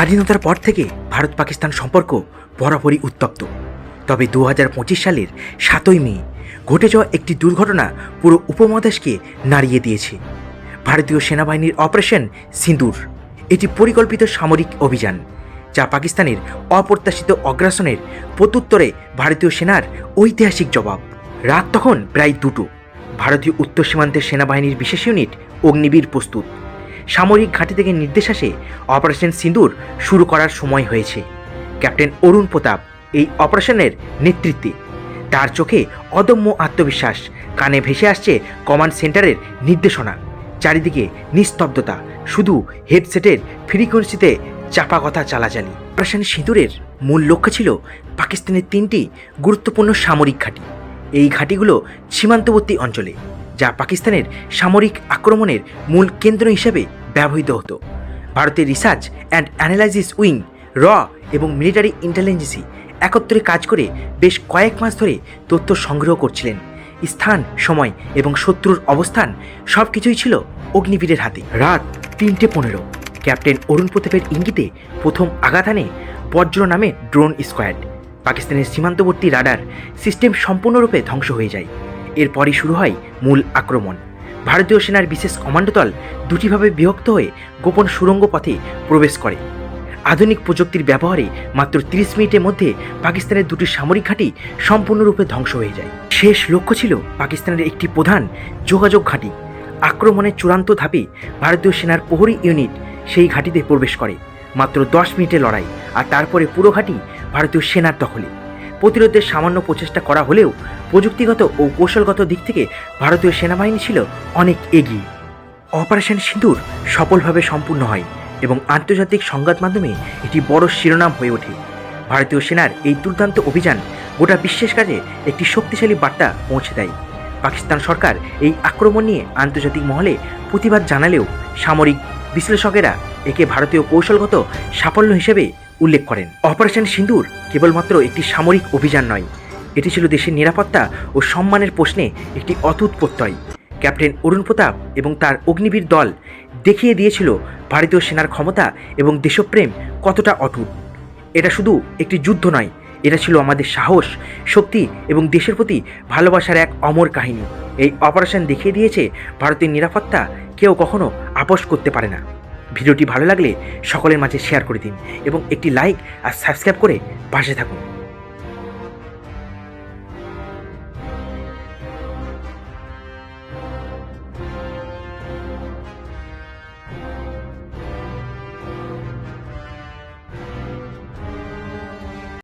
স্বাধীনতার পর থেকে ভারত পাকিস্তান সম্পর্ক বরাবরই উত্তপ্ত। তবে দু হাজার পঁচিশ সালের সাতই মে ঘটে যাওয়া একটি দুর্ঘটনা পুরো উপমহাদেশকে নাড়িয়ে দিয়েছে। ভারতীয় সেনাবাহিনীর অপারেশন সিঁদুর এটি পরিকল্পিত সামরিক অভিযান, যা পাকিস্তানের অপ্রত্যাশিত অগ্রাসনের প্রত্যুত্তরে ভারতীয় সেনার ঐতিহাসিক জবাব। রাত তখন প্রায় দুটো। ভারতীয় উত্তর সীমান্তের সেনাবাহিনীর বিশেষ ইউনিট অগ্নিবীর প্রস্তুত। সামরিক ঘাঁটি থেকে নির্দেশ আসে অপারেশন সিঁদুর শুরু করার সময় হয়েছে। ক্যাপ্টেন অরুণ প্রতাপ এই অপারেশনের নেতৃত্বে। তার চোখে অদম্য আত্মবিশ্বাস, কানে ভেসে আসছে কমান্ড সেন্টারের নির্দেশনা। চারিদিকে নিস্তব্ধতা, শুধু হেডসেটের ফ্রিকোয়েন্সিতে চাপা কথা চালাচালি। অপারেশন সিঁদুরের মূল লক্ষ্য ছিল পাকিস্তানের তিনটি গুরুত্বপূর্ণ সামরিক ঘাঁটি। এই ঘাঁটিগুলো সীমান্তবর্তী অঞ্চলে, যা পাকিস্তানের সামরিক আক্রমণের মূল কেন্দ্র হিসেবে ব্যবহৃত হতো। ভারতের রিসার্চ অ্যান্ড অ্যানালাইসিস উইং, র এবং মিলিটারি ইন্টেলিজেন্সি একত্রে কাজ করে বেশ কয়েক মাস ধরে তথ্য সংগ্রহ করছিলেন। স্থান, সময় এবং শত্রুর অবস্থান সব কিছুই ছিল অগ্নিবীরের হাতে। রাত তিনটে পনেরো। ক্যাপ্টেন অরুণ প্রতাপের ইঙ্গিতে প্রথম আঘাত আনে বজ্র নামে ড্রোন স্কোয়াড। পাকিস্তানের সীমান্তবর্তী রাডার সিস্টেম সম্পূর্ণরূপে ধ্বংস হয়ে যায়। এরপরই শুরু হয় মূল আক্রমণ। ভারতীয় সেনার বিশেষ কমান্ডো দল দুটিভাবে বিভক্ত হয়ে গোপন সুড়ঙ্গ পথে প্রবেশ করে। আধুনিক প্রযুক্তির ব্যবহারে মাত্র তিরিশ মিনিটের মধ্যে পাকিস্তানের দুটি সামরিক ঘাঁটি সম্পূর্ণরূপে ধ্বংস হয়ে যায়। শেষ লক্ষ্য ছিল পাকিস্তানের একটি প্রধান যোগাযোগ ঘাঁটি। আক্রমণের চূড়ান্ত ধাপে ভারতীয় সেনার প্রহরী ইউনিট সেই ঘাঁটিতে প্রবেশ করে। মাত্র দশ মিনিটের লড়াই আর তারপরে পুরো ঘাঁটি ভারতীয় সেনার দখলে। প্রতিরোধের সামান্য প্রচেষ্টা করা হলেও প্রযুক্তিগত ও কৌশলগত দিক থেকে ভারতীয় সেনাবাহিনী ছিল অনেক এগিয়ে। অপারেশন সিঁদুর সফলভাবে সম্পূর্ণ হয় এবং আন্তর্জাতিক সংবাদ মাধ্যমে এটি বড় শিরোনাম হয়ে ওঠে। ভারতীয় সেনার এই দুর্দান্ত অভিযান গোটা বিশ্বের কাছে একটি শক্তিশালী বার্তা পৌঁছে দেয়। পাকিস্তান সরকার এই আক্রমণ নিয়ে আন্তর্জাতিক মহলে প্রতিবাদ জানালেও সামরিক বিশ্লেষকেরা একে ভারতীয় কৌশলগত সাফল্য হিসেবে উল্লেখ করেন। অপারেশন সিন্দুর কেবলমাত্র একটি সামরিক অভিযান নয়, এটি ছিল দেশের নিরাপত্তা ও সম্মানের প্রশ্নে একটি অতুত প্রত্যয়। ক্যাপ্টেন অরুণ প্রতাপ এবং তার অগ্নিবীর দল দেখিয়ে দিয়েছিল ভারতীয় সেনার ক্ষমতা এবং দেশপ্রেম কতটা অটুট। এটা শুধু একটি যুদ্ধ নয়, এটা ছিল আমাদের সাহস, শক্তি এবং দেশের প্রতি ভালোবাসার এক অমর কাহিনী। এই অপারেশন দেখিয়ে দিয়েছে ভারতের নিরাপত্তা কেউ কখনো আপোষ করতে পারে না। ভিডিওটি ভালো লাগলে সকলের মাঝে শেয়ার করে দিন এবং একটি লাইক আর সাবস্ক্রাইব করে পাশে থাকুন।